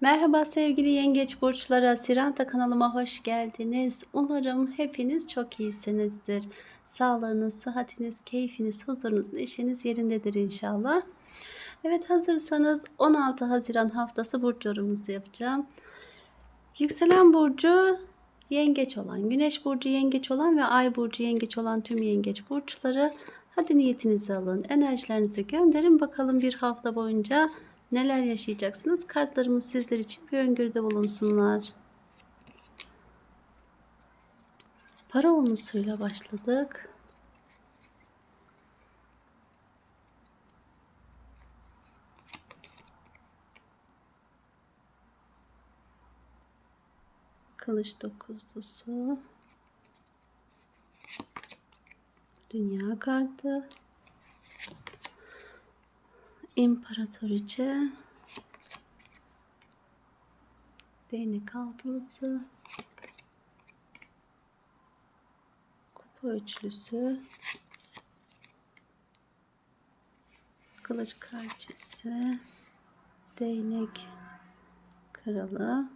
Merhaba sevgili yengeç burçlara, Siranta kanalıma hoş geldiniz. Umarım hepiniz çok iyisinizdir. Sağlığınız, sıhhatiniz, keyfiniz, huzurunuz, neşeniz yerindedir inşallah. Evet hazırsanız 16 Haziran haftası burç yorumunuzu yapacağım. Yükselen burcu yengeç olan, güneş burcu yengeç olan ve ay burcu yengeç olan tüm yengeç burçları hadi niyetinizi alın, enerjilerinizi gönderin bakalım bir hafta boyunca neler yaşayacaksınız. Kartlarımız sizler için bir öngörüde bulunsunlar. Para onlusuyla başladık. Kılıç dokuzlusu. Dünya kartı. İmparatoriçe. Değnek altılısı. Kupa üçlüsü. Kılıç kraliçesi. Değnek kralı.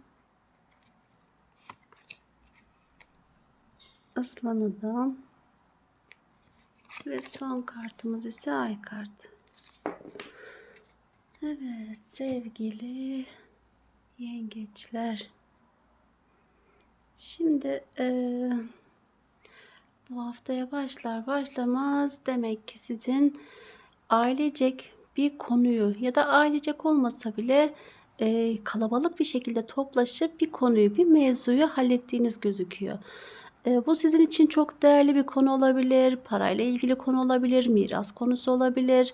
Aslan adam. Ve son kartımız ise ay kartı. Evet sevgili yengeçler. Şimdi eee, bu haftaya başlar başlamaz demek ki sizin ailecek bir konuyu ya da ailecek olmasa bile eee, kalabalık bir şekilde toplaşıp bir konuyu, bir mevzuyu hallettiğiniz gözüküyor. Eee, bu sizin için çok değerli bir konu olabilir, parayla ilgili konu olabilir, miras konusu olabilir e,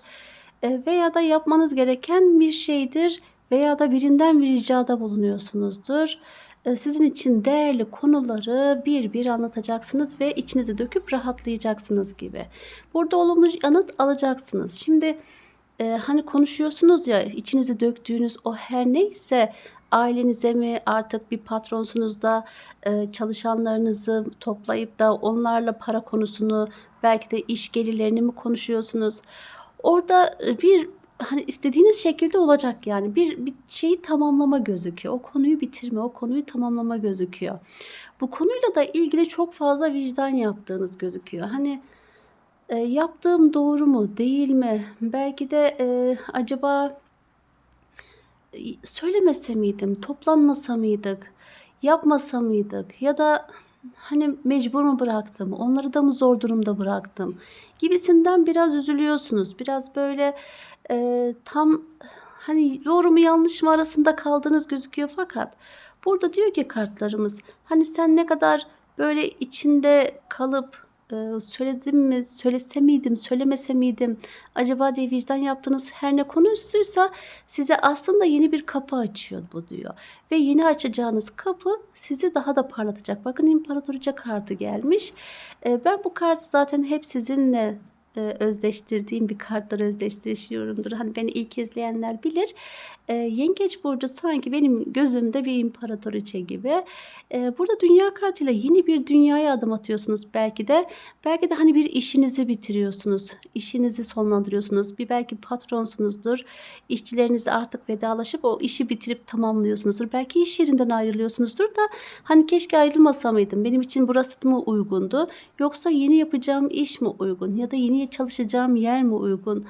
veya da yapmanız gereken bir şeydir veya da birinden bir ricada bulunuyorsunuzdur. E, Sizin için değerli konuları bir bir anlatacaksınız ve içinizi döküp rahatlayacaksınız gibi. Burada olumlu yanıt alacaksınız. Şimdi e, hani konuşuyorsunuz ya içinizi döktüğünüz o her neyse ailenize mi artık bir patronsunuz da e, çalışanlarınızı toplayıp da onlarla para konusunu belki de iş gelirlerini mi konuşuyorsunuz? Orada e, bir hani istediğiniz şekilde olacak yani bir, bir şeyi tamamlama gözüküyor. O konuyu bitirme, o konuyu tamamlama gözüküyor. Bu konuyla da ilgili çok fazla vicdan yaptığınız gözüküyor. Hani e, yaptığım doğru mu, değil mi? Belki de e, acaba e, söylemese miydim, toplanmasa mıydık, yapmasa mıydık ya da hani mecbur mu bıraktım, onları da mı zor durumda bıraktım gibisinden biraz üzülüyorsunuz. Biraz böyle e, tam hani doğru mu yanlış mı arasında kaldığınız gözüküyor fakat burada diyor ki kartlarımız hani sen ne kadar böyle içinde kalıp e, söyledim mi, söylese miydim, söylemese miydim acaba diye vicdan yaptığınız her ne konusuysa size aslında yeni bir kapı açıyor bu diyor. Ve yeni açacağınız kapı sizi daha da parlatacak. Bakın imparatoriçe kartı gelmiş. E, ben bu kartı zaten hep sizinle e, özdeştirdiğim bir kartlar özdeşleşiyorumdur. Hani beni ilk izleyenler bilir. E, Yengeç burcu sanki benim gözümde bir imparatoriçe gibi. E, burada dünya kartıyla yeni bir dünyaya adım atıyorsunuz belki de. Belki de hani bir işinizi bitiriyorsunuz. işinizi sonlandırıyorsunuz. Bir belki patronsunuzdur. İşçilerinizi artık vedalaşıp o işi bitirip tamamlıyorsunuzdur. Belki iş yerinden ayrılıyorsunuzdur da hani keşke ayrılmasa mıydım? Benim için burası mı uygundu? Yoksa yeni yapacağım iş mi uygun? Ya da yeni çalışacağım yer mi uygun?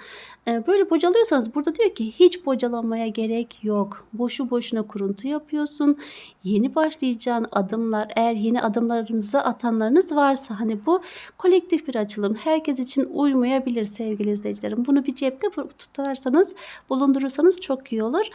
Ee, Böyle bocalıyorsanız burada diyor ki hiç bocalamaya gerek yok. Boşu boşuna kuruntu yapıyorsun. Yeni başlayacağın adımlar eğer yeni adımlarınızı atanlarınız varsa hani bu kolektif bir açılım. Herkes için uymayabilir sevgili izleyicilerim. Bunu bir cepte tutarsanız bulundurursanız çok iyi olur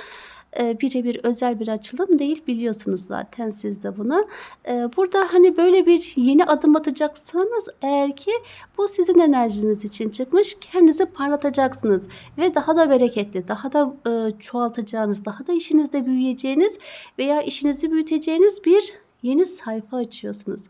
e, birebir özel bir açılım değil biliyorsunuz zaten siz de bunu. E, burada hani böyle bir yeni adım atacaksanız eğer ki bu sizin enerjiniz için çıkmış kendinizi parlatacaksınız ve daha da bereketli, daha da e, çoğaltacağınız, daha da işinizde büyüyeceğiniz veya işinizi büyüteceğiniz bir yeni sayfa açıyorsunuz.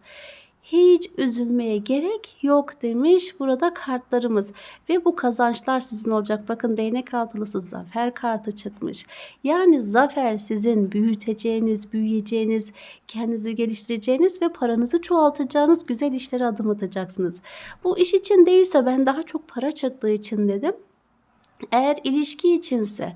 Hiç üzülmeye gerek yok demiş burada kartlarımız. Ve bu kazançlar sizin olacak. Bakın değnek altılısı zafer kartı çıkmış. Yani zafer sizin büyüteceğiniz, büyüyeceğiniz, kendinizi geliştireceğiniz ve paranızı çoğaltacağınız güzel işlere adım atacaksınız. Bu iş için değilse ben daha çok para çıktığı için dedim. Eğer ilişki içinse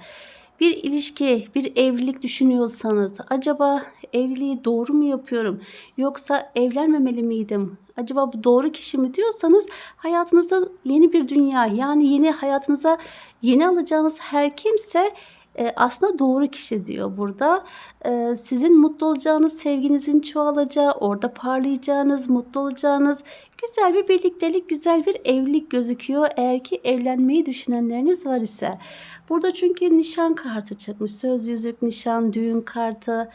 bir ilişki, bir evlilik düşünüyorsanız acaba evliliği doğru mu yapıyorum yoksa evlenmemeli miydim? Acaba bu doğru kişi mi diyorsanız hayatınızda yeni bir dünya yani yeni hayatınıza yeni alacağınız her kimse e, aslında doğru kişi diyor burada. E, sizin mutlu olacağınız, sevginizin çoğalacağı, orada parlayacağınız, mutlu olacağınız güzel bir birliktelik, güzel bir evlilik gözüküyor. Eğer ki evlenmeyi düşünenleriniz var ise. Burada çünkü nişan kartı çıkmış. Söz, yüzük, nişan, düğün kartı.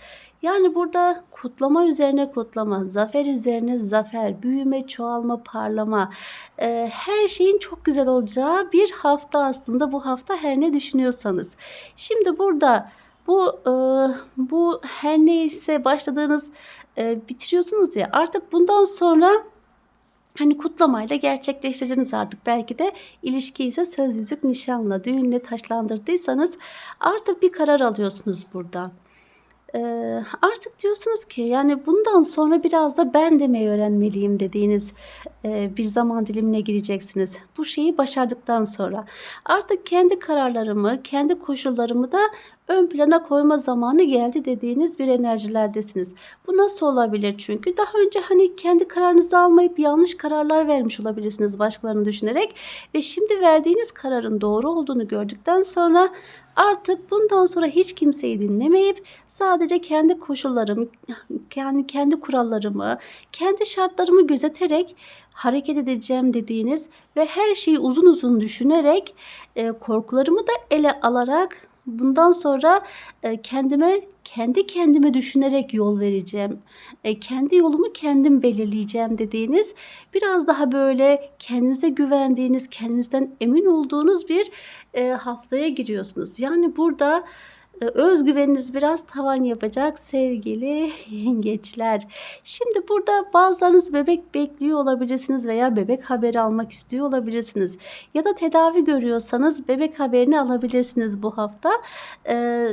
Yani burada kutlama üzerine kutlama, zafer üzerine zafer, büyüme, çoğalma, parlama. e, her şeyin çok güzel olacağı bir hafta aslında bu hafta her ne düşünüyorsanız. Şimdi burada bu e, bu her neyse başladığınız e, bitiriyorsunuz ya artık bundan sonra Hani kutlamayla gerçekleştirdiniz artık belki de ilişki ise söz yüzük nişanla düğünle taşlandırdıysanız artık bir karar alıyorsunuz burada. Artık diyorsunuz ki yani bundan sonra biraz da ben demeyi öğrenmeliyim dediğiniz bir zaman dilimine gireceksiniz. Bu şeyi başardıktan sonra artık kendi kararlarımı, kendi koşullarımı da ön plana koyma zamanı geldi dediğiniz bir enerjilerdesiniz. Bu nasıl olabilir çünkü daha önce hani kendi kararınızı almayıp yanlış kararlar vermiş olabilirsiniz başkalarını düşünerek ve şimdi verdiğiniz kararın doğru olduğunu gördükten sonra Artık bundan sonra hiç kimseyi dinlemeyip sadece kendi koşullarım, kendi kendi kurallarımı, kendi şartlarımı gözeterek hareket edeceğim dediğiniz ve her şeyi uzun uzun düşünerek e, korkularımı da ele alarak bundan sonra e, kendime kendi kendime düşünerek yol vereceğim. E, kendi yolumu kendim belirleyeceğim dediğiniz biraz daha böyle kendinize güvendiğiniz, kendinizden emin olduğunuz bir e, haftaya giriyorsunuz. Yani burada e, özgüveniniz biraz tavan yapacak sevgili yengeçler. Şimdi burada bazılarınız bebek bekliyor olabilirsiniz veya bebek haberi almak istiyor olabilirsiniz. Ya da tedavi görüyorsanız bebek haberini alabilirsiniz bu hafta. Ee,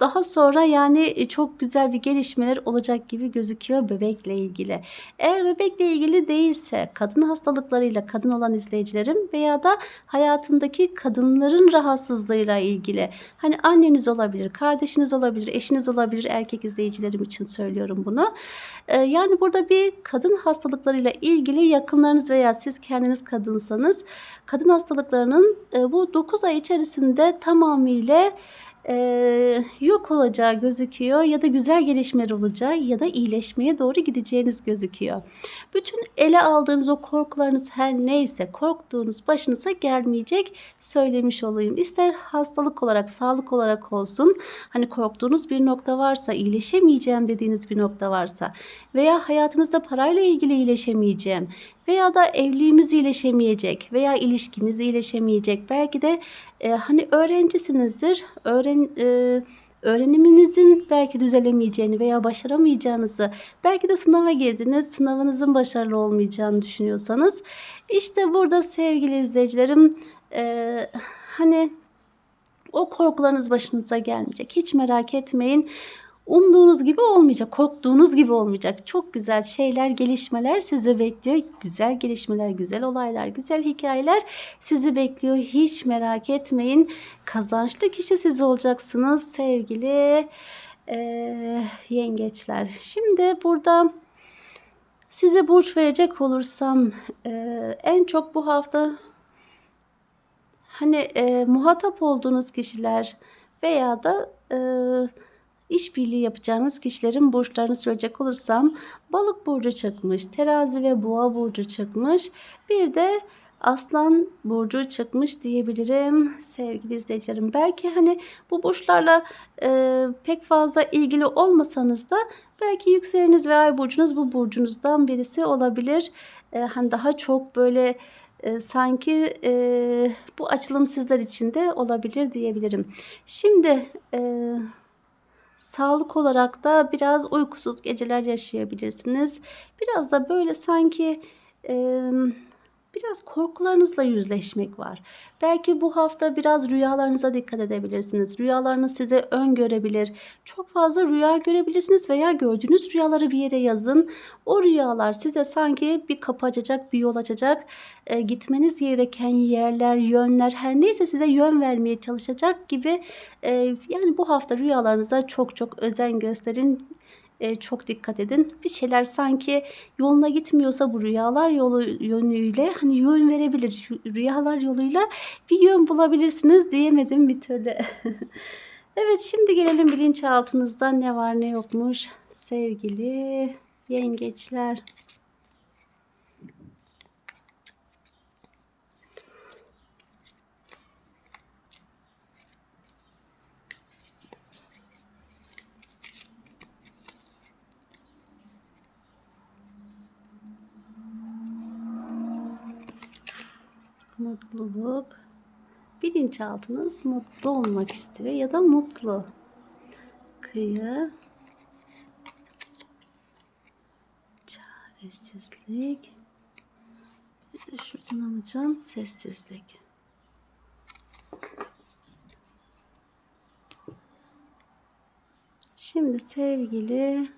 daha sonra yani e, çok güzel bir gelişmeler olacak gibi gözüküyor bebekle ilgili. Eğer bebekle ilgili değilse kadın hastalıklarıyla kadın olan izleyicilerim veya da hayatındaki kadınların rahatsızlığıyla ilgili hani anneniz olabilir, kardeşiniz olabilir, eşiniz olabilir erkek izleyicilerim için söylüyorum bunu. Ee, yani burada bir kadın hastalıklarıyla ilgili yakınlarınız veya siz kendiniz kadınsanız kadın hastalıklarının e, bu 9 ay içerisinde tamamıyla e, yok olacağı gözüküyor ya da güzel gelişmeler olacağı ya da iyileşmeye doğru gideceğiniz gözüküyor. Bütün ele aldığınız o korkularınız her neyse korktuğunuz başınıza gelmeyecek söylemiş olayım. İster hastalık olarak, sağlık olarak olsun. Hani korktuğunuz bir nokta varsa, iyileşemeyeceğim dediğiniz bir nokta varsa veya hayatınızda parayla ilgili iyileşemeyeceğim veya da evliliğimiz iyileşemeyecek veya ilişkimiz iyileşemeyecek. Belki de e, hani öğrencisinizdir. Öğren e, öğreniminizin belki düzelemeyeceğini veya başaramayacağınızı, belki de sınava girdiniz, sınavınızın başarılı olmayacağını düşünüyorsanız, işte burada sevgili izleyicilerim, e, hani o korkularınız başınıza gelmeyecek. Hiç merak etmeyin umduğunuz gibi olmayacak, korktuğunuz gibi olmayacak. Çok güzel şeyler, gelişmeler sizi bekliyor. Güzel gelişmeler, güzel olaylar, güzel hikayeler sizi bekliyor. Hiç merak etmeyin. Kazançlı kişi siz olacaksınız sevgili e, yengeçler. Şimdi burada size burç verecek olursam e, en çok bu hafta hani e, muhatap olduğunuz kişiler veya da e, İşbirliği yapacağınız kişilerin burçlarını söyleyecek olursam balık burcu çıkmış, terazi ve boğa burcu çıkmış. Bir de aslan burcu çıkmış diyebilirim sevgili izleyicilerim. Belki hani bu burçlarla e, pek fazla ilgili olmasanız da belki yükseleniz ve ay burcunuz bu burcunuzdan birisi olabilir. E, hani daha çok böyle e, sanki e, bu açılım sizler için de olabilir diyebilirim. Şimdi e, Sağlık olarak da biraz uykusuz geceler yaşayabilirsiniz. Biraz da böyle sanki biraz korkularınızla yüzleşmek var. Belki bu hafta biraz rüyalarınıza dikkat edebilirsiniz. Rüyalarınız size öngörebilir. Çok fazla rüya görebilirsiniz veya gördüğünüz rüyaları bir yere yazın. O rüyalar size sanki bir kapı açacak, bir yol açacak. E, gitmeniz gereken yerler, yönler her neyse size yön vermeye çalışacak gibi. E, yani bu hafta rüyalarınıza çok çok özen gösterin. E, çok dikkat edin. Bir şeyler sanki yoluna gitmiyorsa bu rüyalar yolu yönüyle hani yön verebilir. Rüyalar yoluyla bir yön bulabilirsiniz diyemedim bir türlü. evet şimdi gelelim bilinçaltınızda ne var ne yokmuş sevgili yengeçler. Mutluluk. Bilinçaltınız mutlu olmak istiyor ya da mutlu. Kıyı. Çaresizlik. Bir de şuradan alacağım sessizlik. Şimdi sevgili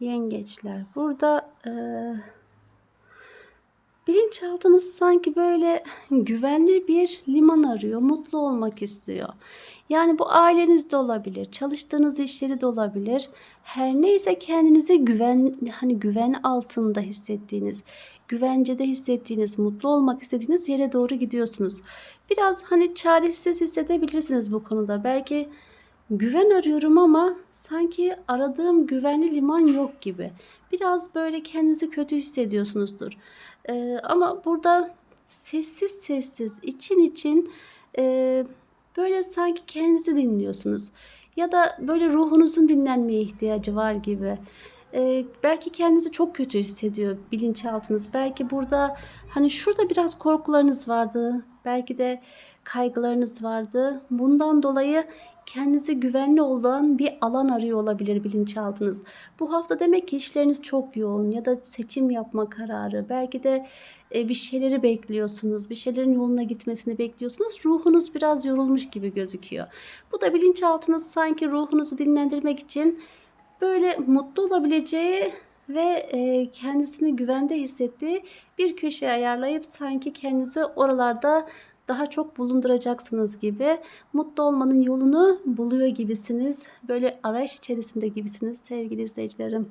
yengeçler burada eee Bilinçaltınız sanki böyle güvenli bir liman arıyor, mutlu olmak istiyor. Yani bu ailenizde olabilir, çalıştığınız işleri de olabilir. Her neyse kendinizi güven hani güven altında hissettiğiniz, güvencede hissettiğiniz, mutlu olmak istediğiniz yere doğru gidiyorsunuz. Biraz hani çaresiz hissedebilirsiniz bu konuda. Belki güven arıyorum ama sanki aradığım güvenli liman yok gibi. Biraz böyle kendinizi kötü hissediyorsunuzdur. Ee, ama burada sessiz sessiz için için e, böyle sanki kendinizi dinliyorsunuz. Ya da böyle ruhunuzun dinlenmeye ihtiyacı var gibi. Ee, belki kendinizi çok kötü hissediyor bilinçaltınız. Belki burada hani şurada biraz korkularınız vardı. Belki de kaygılarınız vardı. Bundan dolayı kendinizi güvenli olan bir alan arıyor olabilir bilinçaltınız. Bu hafta demek ki işleriniz çok yoğun ya da seçim yapma kararı. Belki de e, bir şeyleri bekliyorsunuz. Bir şeylerin yoluna gitmesini bekliyorsunuz. Ruhunuz biraz yorulmuş gibi gözüküyor. Bu da bilinçaltınız sanki ruhunuzu dinlendirmek için böyle mutlu olabileceği ve e, kendisini güvende hissettiği bir köşe ayarlayıp sanki kendinizi oralarda daha çok bulunduracaksınız gibi. Mutlu olmanın yolunu buluyor gibisiniz. Böyle arayış içerisinde gibisiniz sevgili izleyicilerim.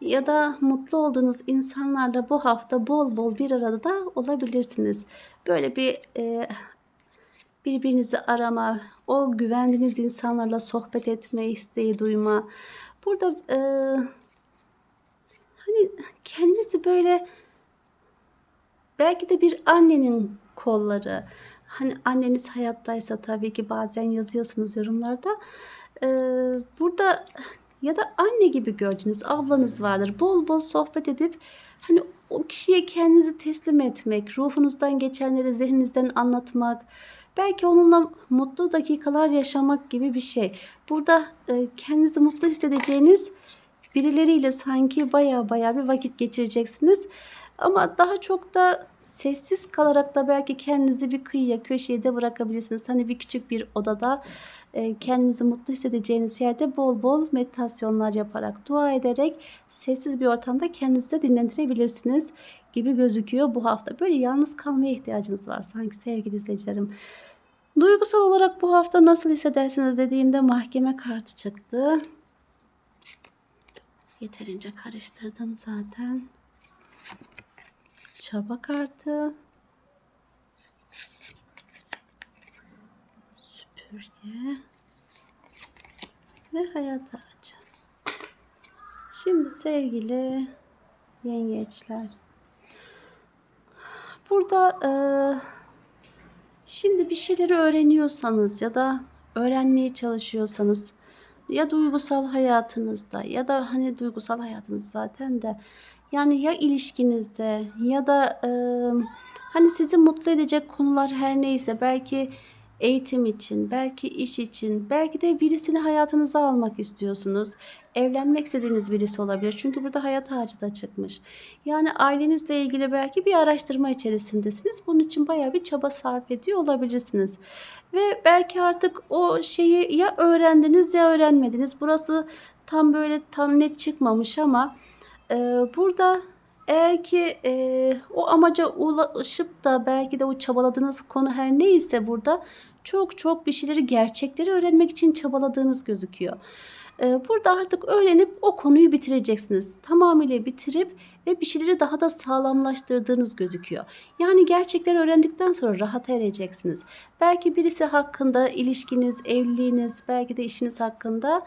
Ya da mutlu olduğunuz insanlarla bu hafta bol bol bir arada da olabilirsiniz. Böyle bir e, birbirinizi arama, o güvendiğiniz insanlarla sohbet etme isteği duyma. Burada e, hani kendinizi böyle belki de bir annenin kolları. Hani anneniz hayattaysa tabii ki bazen yazıyorsunuz yorumlarda. Ee, burada ya da anne gibi gördüğünüz ablanız vardır. Bol bol sohbet edip hani o kişiye kendinizi teslim etmek, ruhunuzdan geçenleri zihninizden anlatmak, belki onunla mutlu dakikalar yaşamak gibi bir şey. Burada e, kendinizi mutlu hissedeceğiniz birileriyle sanki baya baya bir vakit geçireceksiniz. Ama daha çok da sessiz kalarak da belki kendinizi bir kıyıya, köşeye de bırakabilirsiniz. Hani bir küçük bir odada e, kendinizi mutlu hissedeceğiniz yerde bol bol meditasyonlar yaparak, dua ederek sessiz bir ortamda kendinizi de dinlendirebilirsiniz gibi gözüküyor bu hafta. Böyle yalnız kalmaya ihtiyacınız var sanki sevgili izleyicilerim. Duygusal olarak bu hafta nasıl hissedersiniz dediğimde mahkeme kartı çıktı. Yeterince karıştırdım zaten çaba kartı, süpürge ve hayat ağacı. Şimdi sevgili yengeçler. Burada e, şimdi bir şeyleri öğreniyorsanız ya da öğrenmeye çalışıyorsanız ya duygusal hayatınızda ya da hani duygusal hayatınız zaten de yani ya ilişkinizde ya da e, hani sizi mutlu edecek konular her neyse belki eğitim için, belki iş için, belki de birisini hayatınıza almak istiyorsunuz. Evlenmek istediğiniz birisi olabilir. Çünkü burada hayat ağacı da çıkmış. Yani ailenizle ilgili belki bir araştırma içerisindesiniz. Bunun için bayağı bir çaba sarf ediyor olabilirsiniz. Ve belki artık o şeyi ya öğrendiniz ya öğrenmediniz. Burası tam böyle tam net çıkmamış ama e, burada eğer ki e, o amaca ulaşıp da belki de o çabaladığınız konu her neyse burada çok çok bir şeyleri gerçekleri öğrenmek için çabaladığınız gözüküyor. E, burada artık öğrenip o konuyu bitireceksiniz. Tamamıyla bitirip ve bir şeyleri daha da sağlamlaştırdığınız gözüküyor. Yani gerçekleri öğrendikten sonra rahat ereceksiniz. Belki birisi hakkında ilişkiniz, evliliğiniz, belki de işiniz hakkında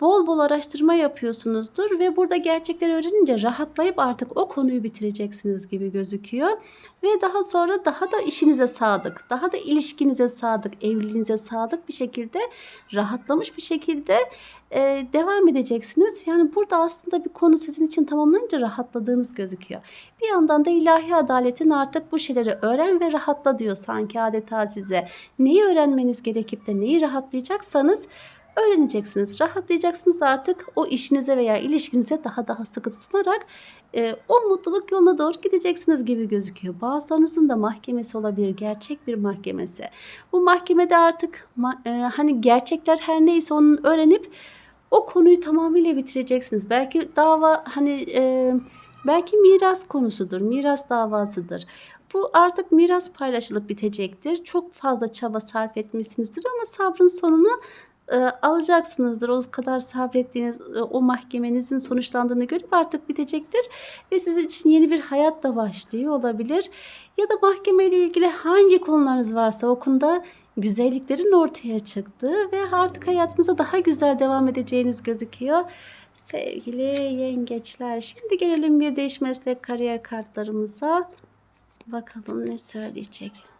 bol bol araştırma yapıyorsunuzdur ve burada gerçekleri öğrenince rahatlayıp artık o konuyu bitireceksiniz gibi gözüküyor. Ve daha sonra daha da işinize sadık, daha da ilişkinize sadık, evliliğinize sadık bir şekilde rahatlamış bir şekilde e, devam edeceksiniz. Yani burada aslında bir konu sizin için tamamlanınca rahatladığınız gözüküyor. Bir yandan da ilahi adaletin artık bu şeyleri öğren ve rahatla diyor sanki adeta size. Neyi öğrenmeniz gerekip de neyi rahatlayacaksanız öğreneceksiniz. Rahatlayacaksınız artık o işinize veya ilişkinize daha daha sıkı tutunarak e, o mutluluk yoluna doğru gideceksiniz gibi gözüküyor. Bazılarınızın da mahkemesi olabilir. Gerçek bir mahkemesi. Bu mahkemede artık e, hani gerçekler her neyse onu öğrenip o konuyu tamamıyla bitireceksiniz. Belki dava hani e, belki miras konusudur. Miras davasıdır. Bu artık miras paylaşılıp bitecektir. Çok fazla çaba sarf etmişsinizdir ama sabrın sonunu e, alacaksınızdır. O kadar sabrettiğiniz e, o mahkemenizin sonuçlandığını görüp artık bitecektir. Ve sizin için yeni bir hayat da başlıyor olabilir. Ya da mahkemeyle ilgili hangi konularınız varsa o konuda güzelliklerin ortaya çıktığı ve artık hayatınıza daha güzel devam edeceğiniz gözüküyor. Sevgili yengeçler şimdi gelelim bir değiş meslek kariyer kartlarımıza. Bakalım ne söyleyecek.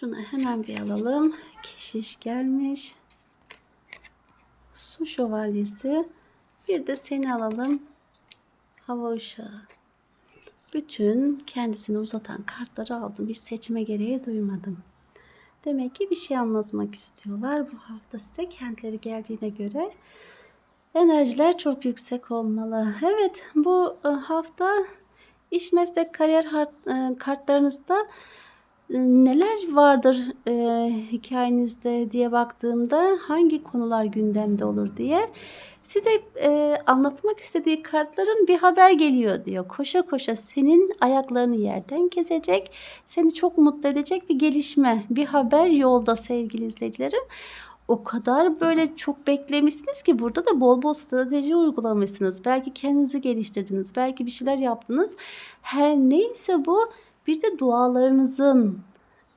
Şunu hemen bir alalım. Keşiş gelmiş. Su şövalyesi. Bir de seni alalım. Hava uşağı. Bütün kendisini uzatan kartları aldım. Bir seçme gereği duymadım. Demek ki bir şey anlatmak istiyorlar. Bu hafta size kendileri geldiğine göre enerjiler çok yüksek olmalı. Evet bu e, hafta iş meslek kariyer e, kartlarınızda neler vardır e, hikayenizde diye baktığımda hangi konular gündemde olur diye size e, anlatmak istediği kartların bir haber geliyor diyor. Koşa koşa senin ayaklarını yerden kesecek, seni çok mutlu edecek bir gelişme, bir haber yolda sevgili izleyicilerim. O kadar böyle çok beklemişsiniz ki burada da bol bol strateji uygulamışsınız. Belki kendinizi geliştirdiniz, belki bir şeyler yaptınız. Her neyse bu bir de dualarınızın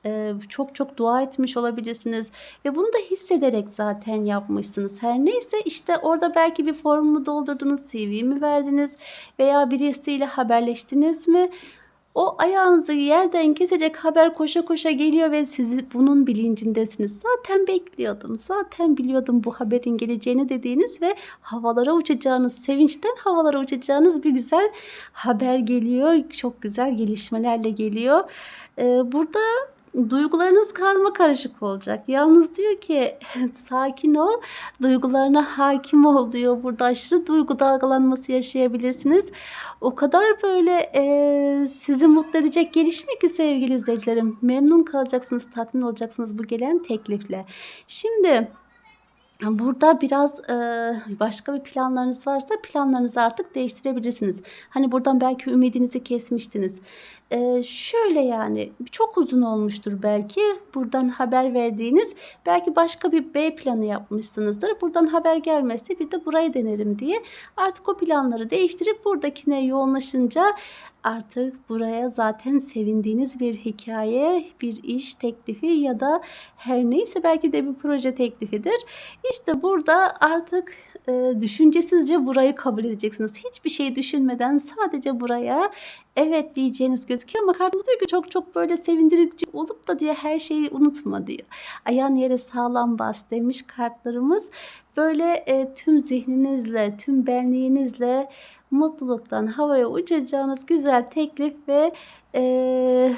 e, çok çok dua etmiş olabilirsiniz ve bunu da hissederek zaten yapmışsınız. Her neyse işte orada belki bir formu doldurdunuz, CV verdiniz veya birisiyle haberleştiniz mi? O ayağınızı yerden kesecek haber koşa koşa geliyor ve siz bunun bilincindesiniz. Zaten bekliyordum, zaten biliyordum bu haberin geleceğini dediğiniz ve havalara uçacağınız, sevinçten havalara uçacağınız bir güzel haber geliyor. Çok güzel gelişmelerle geliyor. Ee, burada duygularınız karma karışık olacak. Yalnız diyor ki sakin ol, duygularına hakim ol diyor. Burada aşırı duygu dalgalanması yaşayabilirsiniz. O kadar böyle e, sizi mutlu edecek gelişme ki sevgili izleyicilerim. Memnun kalacaksınız, tatmin olacaksınız bu gelen teklifle. Şimdi Burada biraz e, başka bir planlarınız varsa planlarınızı artık değiştirebilirsiniz. Hani buradan belki ümidinizi kesmiştiniz. E, şöyle yani çok uzun olmuştur belki buradan haber verdiğiniz. Belki başka bir B planı yapmışsınızdır. Buradan haber gelmezse bir de burayı denerim diye. Artık o planları değiştirip buradakine yoğunlaşınca artık buraya zaten sevindiğiniz bir hikaye, bir iş teklifi ya da her neyse belki de bir proje teklifidir. İşte burada artık e, düşüncesizce burayı kabul edeceksiniz. Hiçbir şey düşünmeden sadece buraya evet diyeceğiniz gözüküyor ama kartımız diyor ki çok çok böyle sevindirici olup da diye her şeyi unutma diyor. Ayağın yere sağlam bas demiş kartlarımız. Böyle e, tüm zihninizle, tüm benliğinizle mutluluktan havaya uçacağınız güzel teklif ve e,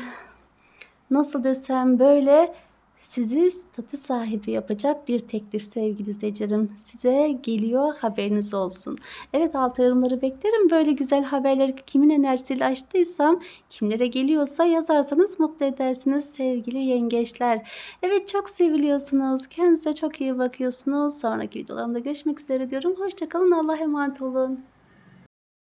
nasıl desem böyle sizi statü sahibi yapacak bir teklif sevgili izleyicilerim. Size geliyor haberiniz olsun. Evet altı yorumları beklerim. Böyle güzel haberleri kimin enerjisiyle açtıysam kimlere geliyorsa yazarsanız mutlu edersiniz sevgili yengeçler. Evet çok seviliyorsunuz. Kendinize çok iyi bakıyorsunuz. Sonraki videolarımda görüşmek üzere diyorum. Hoşçakalın. Allah'a emanet olun.